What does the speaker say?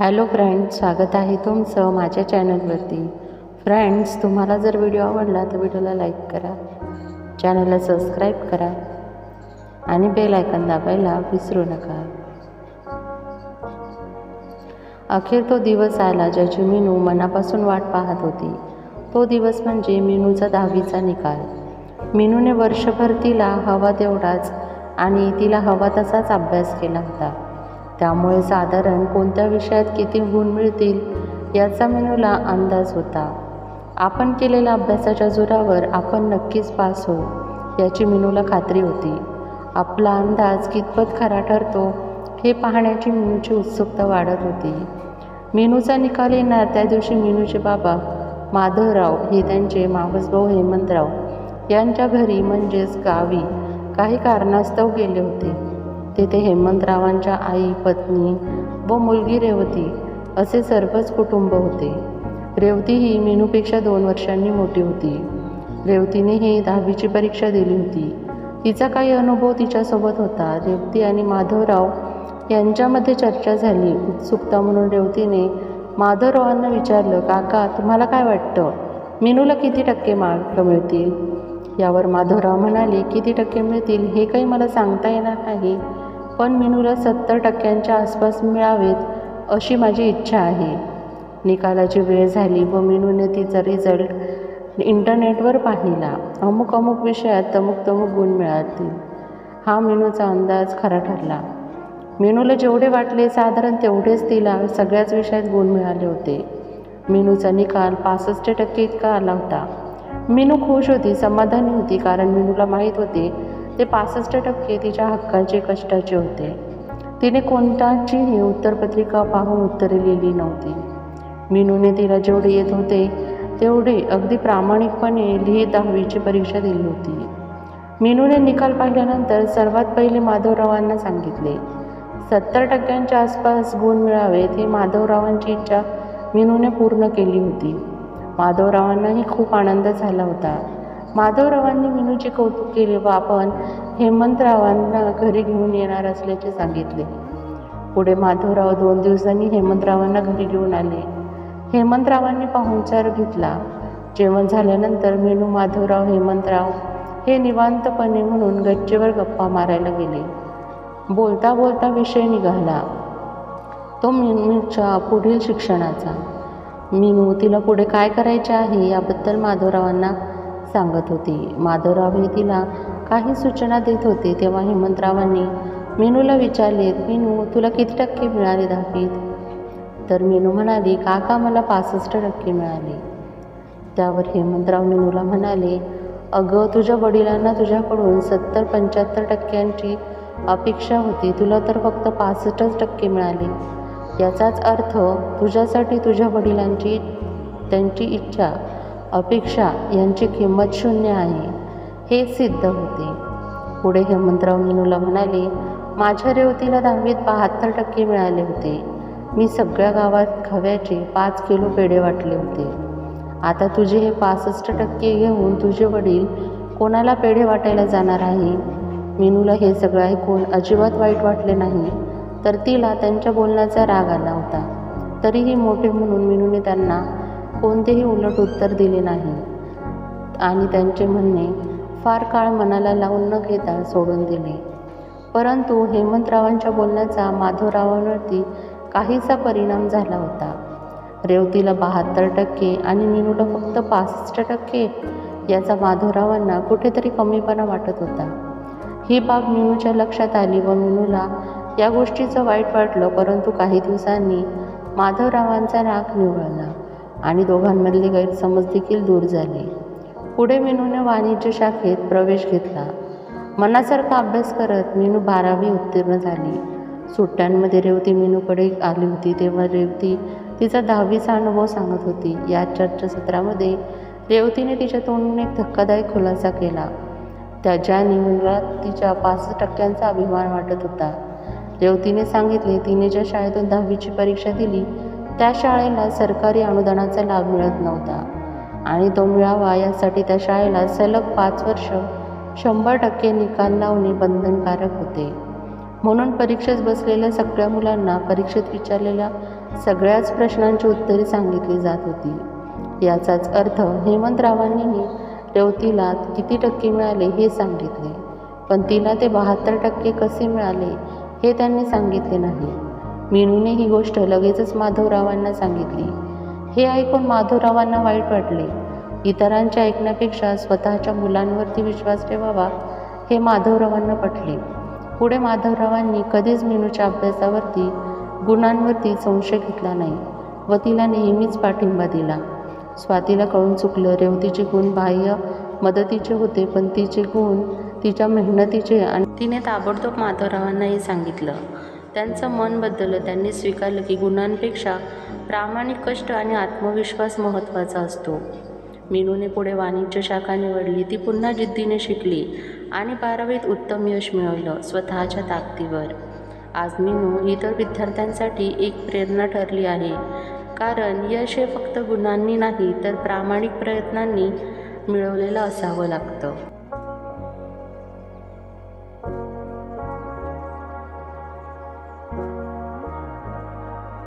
Hello friends स्वागत आहे तुमचं माझ्या चॅनलवरती. फ्रेंड्स तुम्हाला जर व्हिडिओ आवडला तर व्हिडिओला लाईक करा चॅनलला सबस्क्राईब करा आणि बेल आयकन दाबायला विसरू नका. अखेर तो दिवस आला ज्याची मीनू मनापासून वाट पाहत होती. तो दिवस म्हणजे मीनूचा दहावीचा निकाल. मीनूने वर्षभर तिला हवा तेवढाच आणि तिला हवा तसाच अभ्यास केला होता. त्यामुळे साधारण कोणत्या विषयात किती गुण मिळतील याचा मेनूला अंदाज होता. आपण केलेल्या अभ्यासाच्या जोरावर आपण नक्कीच पास हो याची मेनूला खात्री होती. आपला अंदाज कितपत खरा ठरतो हे पाहण्याची मेनूची उत्सुकता वाढत होती. मेनूचा निकाल येणार त्या दिवशी मेनूचे बाबा माधवराव हे त्यांचे मावसभाऊ हेमंतराव. यांच्या घरी म्हणजेच गावी काही कारणास्तव गेले होते. तेथे हेमंतरावांच्या आई पत्नी व मुलगी रेवती असे सर्वच कुटुंब होते. रेवती ही मेनूपेक्षा दोन वर्षांनी मोठी होती. रेवतीनेही दहावीची परीक्षा दिली होती. तिचा काही अनुभव तिच्यासोबत होता. रेवती आणि माधवराव यांच्यामध्ये चर्चा झाली. उत्सुकता म्हणून रेवतीने माधवरावांना विचारलं काका तुम्हाला काय वाटतं? मेनूला किती टक्के मार्क मिळतील? यावर माधवराव म्हणाले किती टक्के मिळतील हे काही मला सांगता येणार नाही. पण मेनूला सत्तर टक्क्यांच्या आसपास मिळावेत अशी माझी इच्छा आहे. निकालाची वेळ झाली व मेनूने तिचा रिझल्ट इंटरनेटवर पाहिला. अमुक अमुक विषयात तमुक तमुक गुण मिळातील. हा मेनूचा अंदाज खरा ठरला. मेनूला जेवढे वाटले साधारण तेवढेच तिला सगळ्याच विषयात गुण मिळाले होते. मेनूचा निकाल पासष्ट टक्के इतका आला होता. मेनू खुश होती समाधानी होती कारण मेनूला माहीत होते ते पासष्ट टक्के तिच्या हक्काचे कष्टाचे होते. तिने कोणताचीही उत्तरपत्रिका पाहून उत्तरे लिहिली नव्हती. मीनूने तिला जेवढे येत होते तेवढे अगदी प्रामाणिकपणे लिहित दहावीची परीक्षा दिली होती. मीनूने निकाल पाहिल्यानंतर सर्वात पहिले माधवरावांना सांगितले सत्तर टक्क्यांच्या आसपास गुण मिळावेत ही माधवरावांची इच्छा मीनूने पूर्ण केली होती. माधवरावांनाही खूप आनंद झाला होता. माधवरावांनी मीनूचे कौतुक केले व आपण हेमंतरावांना घरी घेऊन येणार असल्याचे सांगितले. पुढे माधवराव दोन दिवसांनी हेमंतरावांना घरी घेऊन आले. हेमंतरावांनी पाहुणचार घेतला. जेवण झाल्यानंतर मेनू माधवराव हेमंतराव हे निवांतपणे म्हणून गच्चीवर गप्पा मारायला गेले. बोलता बोलता विषय निघाला. तो मेनूच्या पुढील शिक्षणाचा. मेनू तिला पुढे काय करायचे आहे याबद्दल माधवरावांना सांगत होती. माधवराव हे तिला काही सूचना देत होते तेव्हा हेमंतरावांनी मेनूला विचारले मेनू तुला किती टक्के मिळाले दहावीत? तर मेनू म्हणाली काका मला पासष्ट टक्के मिळाले. त्यावर हेमंतराव मेनूला म्हणाले अगं तुझ्या वडिलांना तुझ्याकडून सत्तर पंच्याहत्तर टक्क्यांची अपेक्षा होती. तुला तर फक्त पासष्टच टक्के मिळाले. याचाच अर्थ तुझ्यासाठी तुझ्या वडिलांची त्यांची इच्छा अपेक्षा यांची किंमत शून्य आहे हे सिद्ध होते. पुढे हेमंतराव मीनूला म्हणाले माझ्या रेवतीला दहावीत बहात्तर टक्के मिळाले होते. मी सगळ्या गावात खव्याचे पाच किलो पेढे वाटले होते. आता तुझे हे पासष्ट टक्के घेऊन तुझे वडील कोणाला पेढे वाटायला जाणार आहे? मीनूला हे सगळं ऐकून अजिबात वाईट वाटले नाही तर तिला त्यांच्या बोलण्याचा राग आला होता. तरीही मोठे म्हणून मीनूने त्यांना कोणतेही उलट उत्तर दिले नाही. आणि त्यांचे म्हणणे फार काळ मनाला लावून न घेता सोडून दिले. परंतु हेमंतरावांच्या बोलण्याचा माधवरावांवरती काहीसा परिणाम झाला होता. रेवतीला बहात्तर टक्के आणि मीनूला फक्त पासष्ट टक्के याचा माधवरावांना कुठेतरी कमीपणा वाटत होता. ही बाब मीनूच्या लक्षात आली व मीनूला या गोष्टीचं वाईट वाटलं परंतु काही दिवसांनी माधवरावांचा राग निवळला. आणि दोघांमधले गैरसमज देखील दूर झाले. पुढे मेनूने वाणिज्य शाखेत प्रवेश घेतला. मनासारखा अभ्यास करत मेनू बारावी उत्तीर्ण झाली. सुट्ट्यांमध्ये रेवती मेनूकडे आली होती तेव्हा रेवती तिचा दहावीचा अनुभव सांगत होती. या चर्चासत्रामध्ये रेवतीने तिच्या तोंडून एक धक्कादायक खुलासा केला. त्याच्या निवडला तिच्या पाच टक्क्यांचा अभिमान वाटत होता. रेवतीने सांगितले तिने ज्या शाळेतून दहावीची परीक्षा दिली त्या शाळेला सरकारी अनुदानाचा लाभ मिळत नव्हता आणि तो मिळावा यासाठी त्या शाळेला सलग पाच वर्ष शंभर टक्के निकाल लावणे बंधनकारक होते. म्हणून परीक्षेत बसलेल्या सगळ्या मुलांना परीक्षेत विचारलेल्या सगळ्याच प्रश्नांची उत्तरे सांगितली जात होती. याचाच अर्थ हेमंतरावांनीही रेवतीला किती टक्के मिळाले हे सांगितले पण तिला ते बहात्तर टक्के कसे मिळाले हे त्यांनी सांगितले नाही. मीनूने ही गोष्ट लगेचच माधवरावांना सांगितली. हे ऐकून माधवरावांना वाईट वाटले. इतरांच्या ऐकण्यापेक्षा स्वतःच्या मुलांवरती विश्वास ठेवावा हे माधवरावांना पटले. पुढे माधवरावांनी कधीच मीनूच्या अभ्यासावरती गुणांवरती संशय घेतला नाही व तिला नेहमीच पाठिंबा दिला. स्वातीला कळून चुकलं रेवतीचे गुण बाह्य मदतीचे होते पण तिचे गुण तिच्या मेहनतीचे आणि तिने ताबडतोब माधवरावांनाही सांगितलं. त्यांचं मन बदललं. त्यांनी स्वीकारलं की गुणांपेक्षा प्रामाणिक कष्ट आणि आत्मविश्वास महत्त्वाचा असतो. मीनूने पुढे वाणिज्य शाखा निवडली. ती पुन्हा जिद्दीने शिकली आणि बारावीत उत्तम यश मिळवलं स्वतःच्या ताकदीवर. आज मीनू इतर विद्यार्थ्यांसाठी एक प्रेरणा ठरली आहे. कारण यश हे फक्त गुणांनी नाही तर प्रामाणिक प्रयत्नांनी मिळवलेलं असावं लागतं.